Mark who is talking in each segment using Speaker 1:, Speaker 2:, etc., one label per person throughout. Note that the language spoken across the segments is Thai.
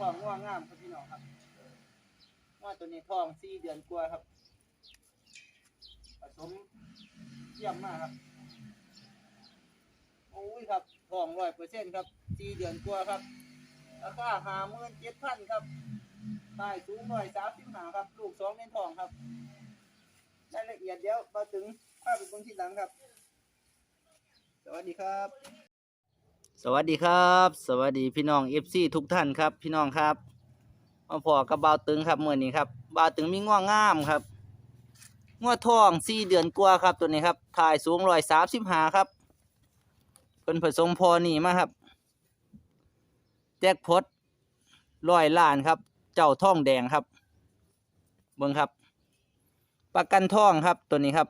Speaker 1: ทองง่วงงามครับพี่น้องครับว่าตัวนี้ทองสี่เดือนกว่าครับผสมเยี่ยมมากครับโอ้ยครับทองร้อยเปอร์เซ็นต์ครับสี่เดือนกว่าครับราคาห้าหมื่นเจ็ดพันครับตายสูงร้อยสามสิบห้าครับ ลูกสองเน้นทองครับรายละเอียดเดี๋ยวมาถึงภาพเป็นคนที่หลังครับ สวัสดีครับ สวัสดีครับ สวัสดีพี่น้องเอฟซีทุกท่านครับ พี่น้องครับมาพอกับบ่าวตึงครับเมื่อนี้ครับบ่าวตึงมีง่วงงามครับง่วทองสี่เดือนกว่าครับตัวนี้ครับถ่ายสูงร้อยสามสิบห้าครับเพิ่นผสมพอนี่มาครับแจ็คพอตร้อยล้านครับ เจ้าท่องแดงครับ เบิ่งครับ ประกันท่องครับตัวนี้ครับ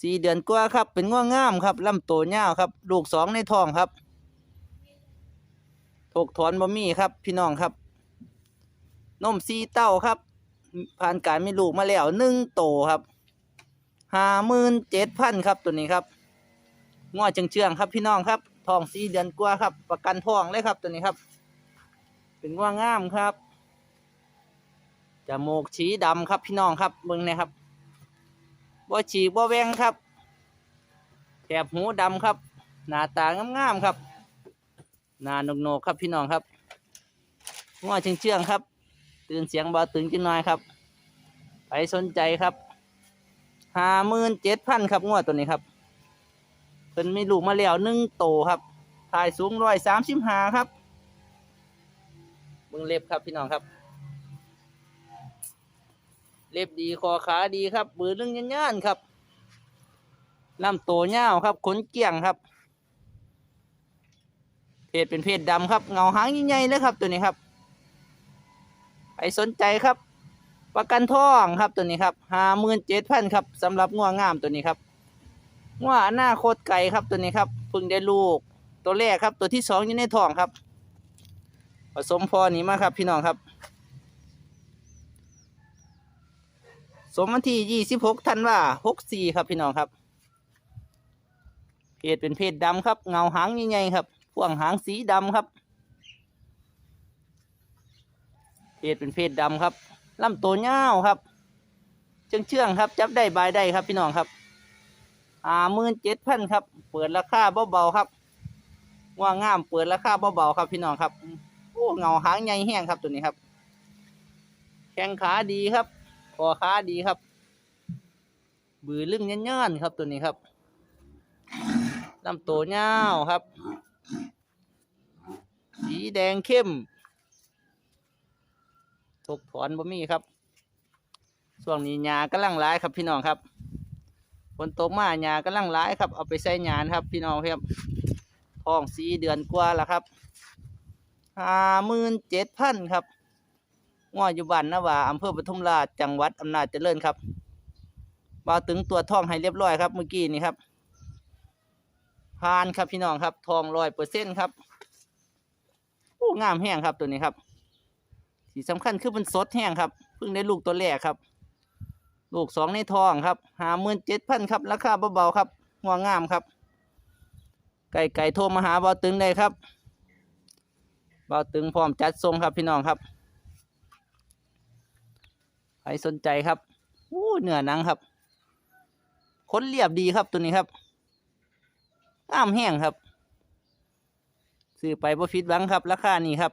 Speaker 1: สี่เดือนกว่าครับ เป็นง่วงงามครับลำโตวยาวครับ ลูกสองในท้องครับถกถอนบะมี่ครับ พี่น้องครับ นมซีเต้าครับ ผ่านการมีลูกมาแล้วหนึ่งโตครับห้าหมื่นเจ็ดพันครับตัวนี้ครับง่วเชื่องๆครับพี่น้องครับทองสี่เดือนกว่าครับ ประกันทองเลยครับตัวนี้ครับ เป็นง่วงงามครับจมูกฉีดำครับพี่น้องครับเบิ่งนะครับ บ่ฉีกบ่แวงครับแถบหูดำครับ หน้าตางามๆครับ หน้าหนกๆครับพี่น้องครับงัวเชื่องๆครับ ตื่นเสียงเบาตึงจังหน่อยครับ ไปสนใจครับห้าหมื่นเจ็ดพันครับงัวตัวนี้ครับเป็นมีลูกมาแล้วหนึ่งโตครับถ่ายสูงร้อยสามสิบห้าครับเบิ่งเล็บครับพี่น้องครับ ล็บดีคอขาดีครับบือเรื่องย่านๆครับลำโตเงาครับขนเกี่ยงครับ เพศเป็นเพศดำครับ เงาหางใหญ่ๆเลยครับตัวนี้ครับใครสนใจครับ ประกันทองครับตัวนี้ครับห้าหมื่นเจ็ดพันครับสำหรับงัวงงามตัวนี้ครับงัวอนาคตรไก่ครับตัวนี้ครับเพึ่งได้ลูกตัวแรกครับ ตัวที่สองอยู่ในท้องครับผสมพอนี้มาครับพี่น้องครับ สมวันที่ยี่สิบหกธันวาหกสี่ครับพี่น้องครับเพศเป็นเพศดำครับ เงาหางใหญ่ๆครับพ่วงหางสีดำครับเพศเป็นเพศดำครับลำตัวเงาครับเชื่องเชื่องครับ จับได้บายได้ครับพี่น้องครับอ่าหมื่นเจ็ดพันครับ เปิดราคาเบาๆครับว่างามเปิดราคาเบาๆครับพี่น้องครับโอ้เงาหางใหญ่แห้งครับตัวนี้ครับ แข้งขาดีครับ คอขาดีครับ บือลึงเงี้ยนๆครับตัวนี้ครับลำตัวยาวครับ สีแดงเข้มถกถอนบ่มีครับช่วงนี้หญ้ากำลังร้ายครับพี่น้องครับฝนตกมาหญ้ากำลังร้ายครับเอาไปใส่หญ้านะครับ พี่น้องครับท้องสีเดือนกว่าแล้วครับห้าหมื่นเจ็ดพันครับ ง้ออยู่บ้านนะว่าอำเภอปทุมราชจังหวัดอำนาจเจริญครับบ่าวตึงตัวทองให้เรียบร้อยครับเมื่อกี้นี่ครับผ่านครับพี่น้องครับ ทองร้อยเปอร์เซ็นต์ครับโอ้งามแห้งครับตัวนี้ครับที่สำคัญคือมันสดแห้งครับเพิ่งได้ลูกตัวแรกครับ ลูกสองในทองครับหาหมื่นเจ็ดพันครับราคาเบาๆครับงวงามครับ ไก่ไก่โทรมาหาบ่าวตึงได้ครับบ่าวตึงพร้อมจัดทรงครับพี่น้องครับ ครสนใจครับอู้เนื้อหนังครับขนเรียบดีครับตัวนี้ครับงามแห้งครับซื้อไปบ่ฟิตหวังครับ ราคานี้ครับ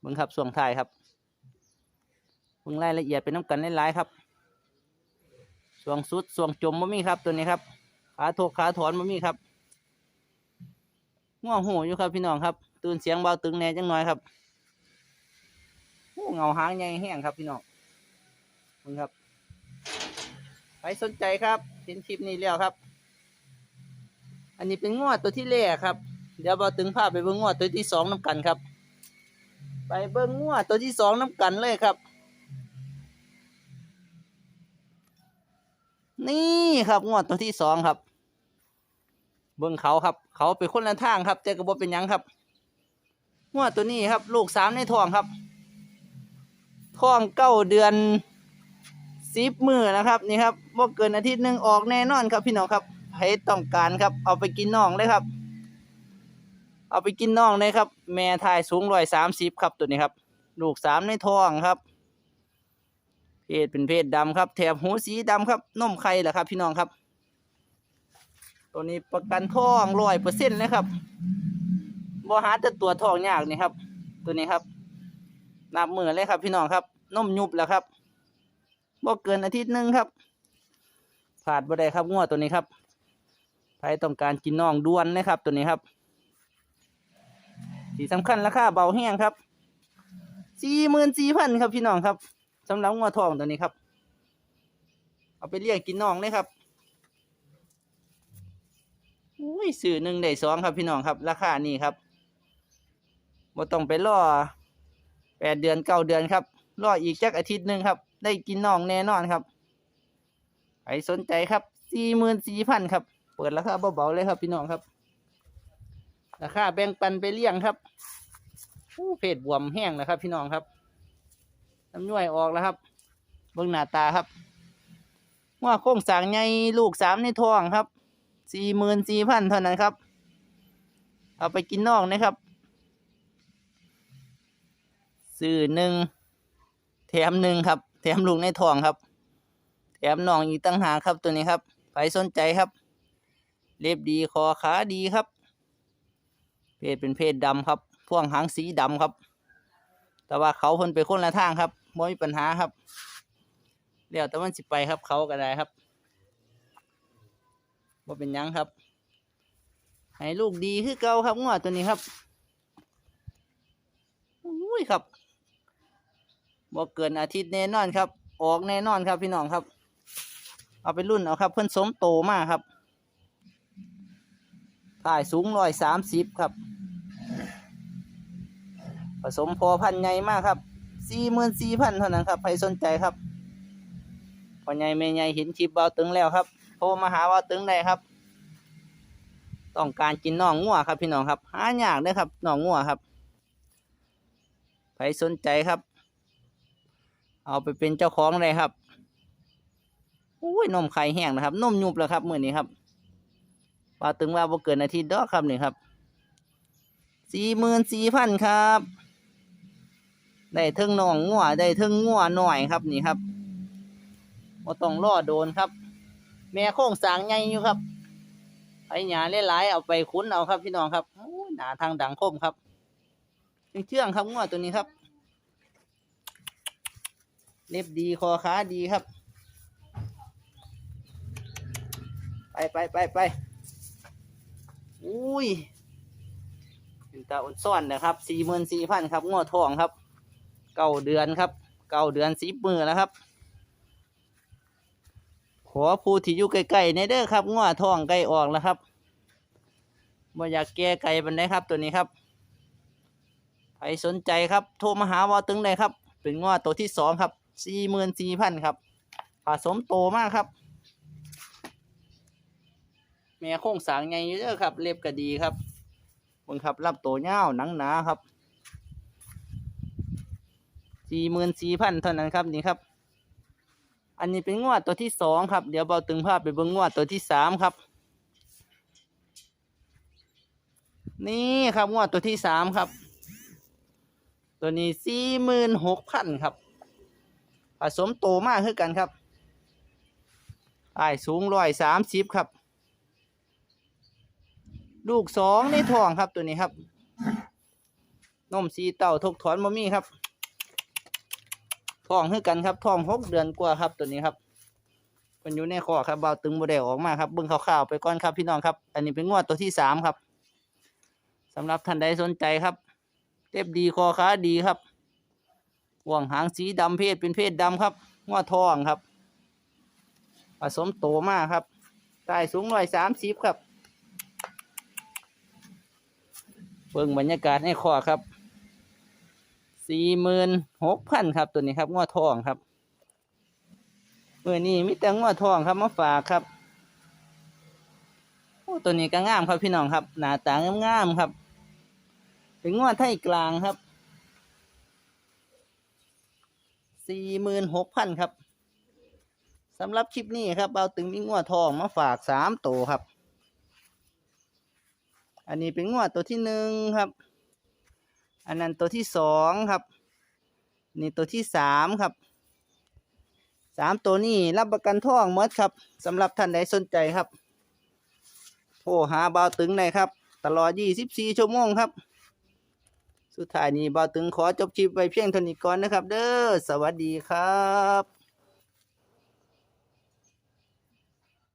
Speaker 1: เบิ่งครับส่วงท้ายครับเบิ่งรายละเอียดเป็นน้ำกันหลายๆครับส่วงสุดส่วงจมบ่มีครับตัวนี้ครับขาโถกขาถอนบ่มีครับง่วงหูอยู่ครับพี่น้องครับ ตื่นเสียงเบาตึงแน่จังหน่อยครับ โอ้เงาหางใหญ่แห้งครับพี่น้องมึงครับใครสนใจครับเห็นคลิปนี้แล้วครับ อันนี้เป็นงวดตัวที่แรกครับ เดี๋ยวเราตึงภาพไปเบิ้งงวดตัวที่สองน้ำกันครับ ไปเบิ้งงวดตัวที่สองน้ำกันเลยครับ นี่ครับงวดตัวที่สองครับ เบิ้งเขาครับ เขาเป็นคนละทางครับแต่กระบอกเป็นยังครับงวดตัวนี้ครับ ลูกสามในท้องครับ ท้องเก้าเดือนสิบมือนะครับนี่ครับว่าเกินอาทิตย์หนึ่งออกแน่นอนครับพี่น้องครับใครต้องการครับ เอาไปกินน่องเลยครับ เอาไปกินน่องเลยครับ แม่ทายสูงร้อยสามสิบครับตัวนี้ครับ ลูกสามในท้องครับ เพศเป็นเพศดำครับ แถบหูสีดำครับนมไข่แหละครับ พี่น้องครับ ตัวนี้ประกันท้องร้อยเปอร์เซ็นต์เลยครับบ่หาแต่ตัวท้องยากนี่ครับ ตัวนี้ครับ นับมือเลยครับ พี่น้องครับนมยุบแล้วครับบ่เกินอาทิตย์หนึ่งครับขาดบ่ได้ครับงวตัวนี้ครับใครต้องการกินน่องด้วนนะครับ ตัวนี้ครับที่สำคัญราคาเบาแห้งครับสี่หมื่นสี่พันครับพี่น้องครับสำหรับงวทองตัวนี้ครับ เอาไปเลี้ยงกินน่องเลยครับอุ้ยสื่อหนึ่งได้สองครับพี่น้องครับ ราคานี่ครับบ่ต้องไปรอ แปดเดือนเก้าเดือนครับ รออีกจักอาทิตย์หนึ่งครับ ได้กินน่องแน่นอนครับใครสนใจครับสี่หมื่นสี่พันครับ เปิดราคาเบาๆเลยครับพี่น้องครับ ราคาแบ่งปันไปเลี้ยงครับอู้เพจบวมแห้งแล้วครับ พี่น้องครับน้ำย่อยออกแล้วครับ เบื้องหน้าตาครับว่าโค้งสางใหญ่ลูกสามในท้องครับสี่หมื่นสี่พันเท่านั้นครับ เอาไปกินน่องนะครับ ซื้อหนึ่งแถมหนึ่งครับ แถมลูกในท้องครับ แถมน้องอีกตั้งหาครับตัวนี้ครับใครสนใจครับ เล็บดีคอขาดีครับ เพศเป็นเพศดำครับพ่วงหางสีดำครับ แต่ว่าเขาพิ่นไปคนละทางครับไม่มีปัญหาครับเดี๋ยวแต่มันสิไปครับ เขาก็ได้ครับว่าเป็นยังครับให้ลูกดีคือเก่าครับงวดตัวนี้ครับอุ้ยครับ บ่เกินอาทิตย์แน่นอนครับ ออกแน่นอนครับพี่น้องครับ เอาไปรุ่นเอาครับ เพิ่อนสมโตมากครับถ่ายสูงร้อยสามสิบครับ ผสมพอพันใหญ่มากครับสี่หมื่นสี่พันเท่านั้นครับใครสนใจครับพอใหญ่ไม่ใหญ่เห็นคลิปเบาตึงแล้วครับโทรมาหาเบาตึงได้ครับ ต้องการกินน่องงัวครับพี่น้องครับหายากเด้อครับน่องงัวครับใครสนใจครับ เอาไปเป็นเจ้าของเลยครับอุ้ยนมไข่แห้งนะครับนมยุบแล้วครับมื่อนี้ครับว่าตึงว่าบ่เกินอาทิตย์ดอกครับนี่ครับสี่หมื่นสี่พันครับ ได้เทิงน่องงัวได้เทิงงัวหน่อยครับนี่ครับบ่ต้องรอโดนครับ แม่โค้งสางใหญ่อยู่ครับไอหยาหลายๆเอาไปคุ้นเอาครับพี่น้องครับหนาทางดังคมครับเชื่องครับงัวตัวนี้ครับ เล็บดีคอขาดีครับ ไปไปไปไปอุ้ยเป็นตาอ่อนซ่อนนะครับสี่หมื่นสี่พันครับงอทองครับ เก้าเดือนครับ เก้าเดือนสิบมือแล้วครับ ขอผู้ที่อยู่ใกล้ๆในเด้อครับงอทองใกล้ออกแล้วครับบ่อยากแก้ไก่บันไดครับตัวนี้ครับใครสนใจครับ โทรมาหาวอตึงได้ครับ เป็นงอตัวที่สองครับ สี่หมื่นสี่พันครับผสมโตมากครับแม่โค้งสางใหญ่อะครับ เล็บก็ดีครับเบิ่งครับรับโตเงาหนังหนาครับสี่หมื่นสี่พันเท่านั้นครับนี่ครับ อันนี้เป็นงวดตัวที่สองครับ เดี๋ยวเบาตึงภาพไปเบิ่งงวดตัวที่สามครับ นี่ครับงวดตัวที่สามครับ ตัวนี้สี่หมื่นหกพันครับ สมโตมากขึ้นกันครับไอ้สูงร้อยสามสิบครับ ลูกสองในท้องครับตัวนี้ครับ นมสีเต่าทกถอนมมี่ครับท้องขึ้นกันครับท้องหกเดือนกว่าครับตัวนี้ครับมันอยู่ในคอครับเบาตึงโมเดลออกมาครับเบิ้งข่าวๆไปก่อนครับพี่น้องครับ อันนี้เป็นงวดตัวที่สามครับสำหรับท่านใดสนใจครับเล็บดีคอขาดีครับ ห่วงหางสีดำเพศเป็นเพศดำครับงวทองครับ ผสมโตมากครับใต้สูงร้อยสามสิบครับเบิ่งบรรยากาศในคอครับสี่หมื่นหกพันครับตัวนี้ครับงวทองครับเมื่อนี้มีแต่งวทองครับมาฝากครับโอ้ตัวนี้ก็งามครับพี่น้องครับ หน้าตางามๆครับ เป็นงวไทยกลางครับ สี่หมื่นหกพันครับสำหรับคลิปนี้ครับเอาตึงมีงวดทองมาฝากสามตัวครับ อันนี้เป็นงวดตัวที่หนึ่งครับ อันนั้นตัวที่สองครับ นี่ตัวที่สามครับสามตัวนี้รับประกันทองหมดครับสำหรับท่านใดสนใจครับโทรหาเบาตึงได้ครับ ตลอด 24 ชั่วโมงครับ สุดท้ายนี้บ่าวตึงขอจบคลิปไว้เพียงเท่านี้ก่อนนะครับ เด้อสวัสดีครับ